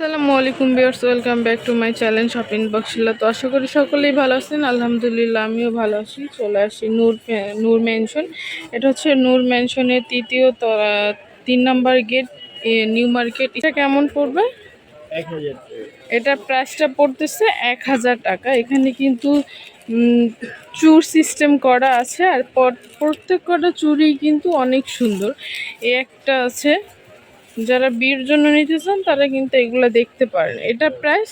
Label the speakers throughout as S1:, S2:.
S1: আসসালামু আলাইকুম viewers welcome back to my channel shopping বক্সিলা তো আশা করি সকলেই ভালো আছেন আলহামদুলিল্লাহ আমিও ভালো আছি। চলে আসি নূর নূর ম্যানশন। এটা হচ্ছে নূর ম্যানশনের তৃতীয় তিন নাম্বার গেট নিউ মার্কেট। এটা কেমন পড়বে?
S2: এক হাজার।
S1: এটা প্রাইসটা পড়তেছে এক হাজার টাকা। এখানে কিন্তু চুর সিস্টেম করা আছে আর পর- প্রত্যেক কটা চুরি কিন্তু অনেক সুন্দর। এ একটা আছে যারা বিয়ের জন্য নিতে চান তারা কিন্তু এগুলো দেখতে পারেন। এটা প্রাইস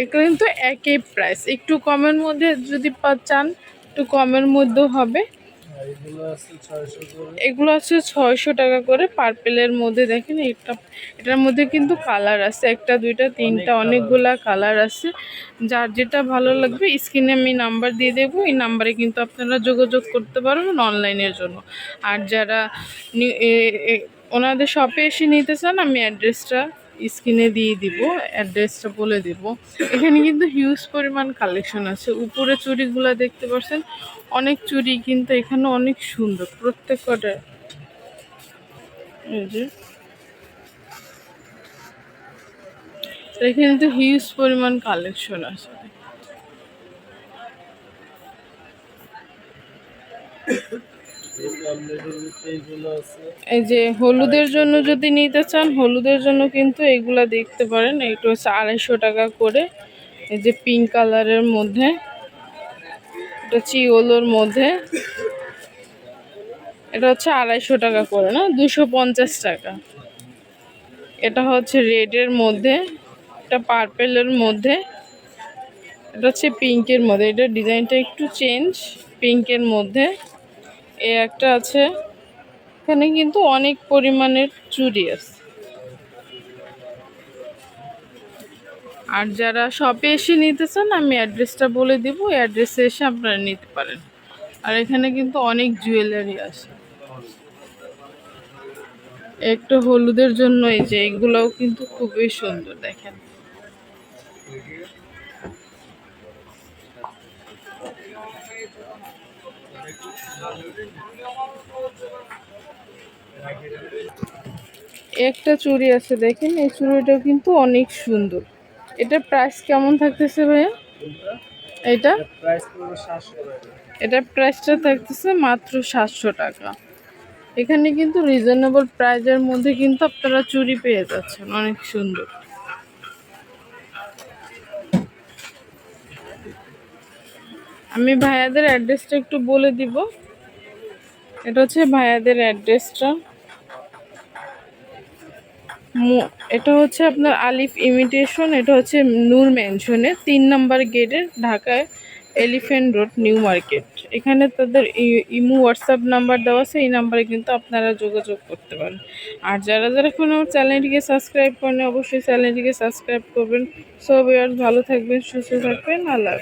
S1: এগুলো কিন্তু একই প্রাইস একটু কমের মধ্যে যদি চান একটু কমের মধ্যেও হবে।
S2: এগুলো আছে ছয়শো
S1: টাকা করে পার্পেলের মধ্যে। দেখেন এটা এটার মধ্যে কিন্তু কালার আছে। একটা দুইটা তিনটা অনেকগুলা কালার আছে। যার যেটা ভালো লাগবে স্ক্রিনে আমি নাম্বার দিয়ে দেবো। এই নাম্বারে কিন্তু আপনারা যোগাযোগ করতে পারবেন অনলাইনের জন্য। আর যারা ওনাদের শপে এসে নিতে চান, আমি অ্যাড্রেসটা স্ক্রিনে দিয়ে দিব অ্যাড্রেসটা বলে দিব। এখানে কিন্তু হিউজ পরিমাণ কালেকশন আছে। উপরে চুড়িগুলো দেখতে পাচ্ছেন, অনেক চুড়ি কিন্তু এখানে অনেক সুন্দর, প্রত্যেক কটা। এখানে কিন্তু হিউজ পরিমাণ কালেকশন আছে
S2: এগুলো আছে।
S1: এই যে হলুদের জন্য যদি নিতে চান, হলুদের জন্য কিন্তু এগুলা দেখতে পারেন। এটা হচ্ছে আড়াইশো টাকা করে। এই যে পিঙ্ক কালারের মধ্যে, এটা চিওলোর মধ্যে। এটা হচ্ছে আড়াইশো টাকা করে, না? দুশো পঞ্চাশ টাকা। এটা হচ্ছে রেডের মধ্যে, এটা পার্পেলের মধ্যে। এটা হচ্ছে পিঙ্কের মধ্যে। এটা ডিজাইনটা একটু চেঞ্জ পিঙ্কের মধ্যে। এ একটা আছে। এখানে কিন্তু অনেক পরিমাণের চুড়ি আছে। আর যারা শপে এসে নিতে চান আমি অ্যাড্রেসটা বলে দিব অ্যাড্রেসে এসে আপনারা নিতে পারেন। আর এখানে কিন্তু অনেক জুয়েলারি আছে। একটু হলুদের জন্য এই যে, এগুলোও কিন্তু খুবই সুন্দর, দেখেন। একটা চুড়ি আছে, দেখেন, এই চুড়িটা কিন্তু অনেক সুন্দর। এটা প্রাইস কেমন থাকতেছে ভাইয়া? এটা? এটা প্রাইসটা থাকতেছে মাত্র সাতশো টাকা। এখানে কিন্তু রিজনেবল প্রাইজের মধ্যে কিন্তু আপনারা চুরি পেয়ে যাচ্ছেন, অনেক সুন্দর। আমি ভাইয়াদের অ্যাড্রেসটা একটু বলে দিব। এটা হচ্ছে ভাইয়াদের অ্যাড্রেসটা। এটা হচ্ছে আপনার আলিফ ইমিটেশন, এটা হচ্ছে নূর ম্যানশনে, তিন নম্বর গেটের ঢাকায় এলিফেন্ট রোড, নিউ মার্কেট। এখানে তাদের ইমো, হোয়াটসঅ্যাপ নাম্বার দেওয়া আছে, এই নাম্বারে কিন্তু আপনারা যোগাযোগ করতে পারেন। আর যারা যারা এখন আমার চ্যানেলটিকে সাবস্ক্রাইব করেন অবশ্যই চ্যানেলটিকে সাবস্ক্রাইব করবেন। সব ভালো থাকবেন, সুস্থ থাকবেন, আল্লাহ।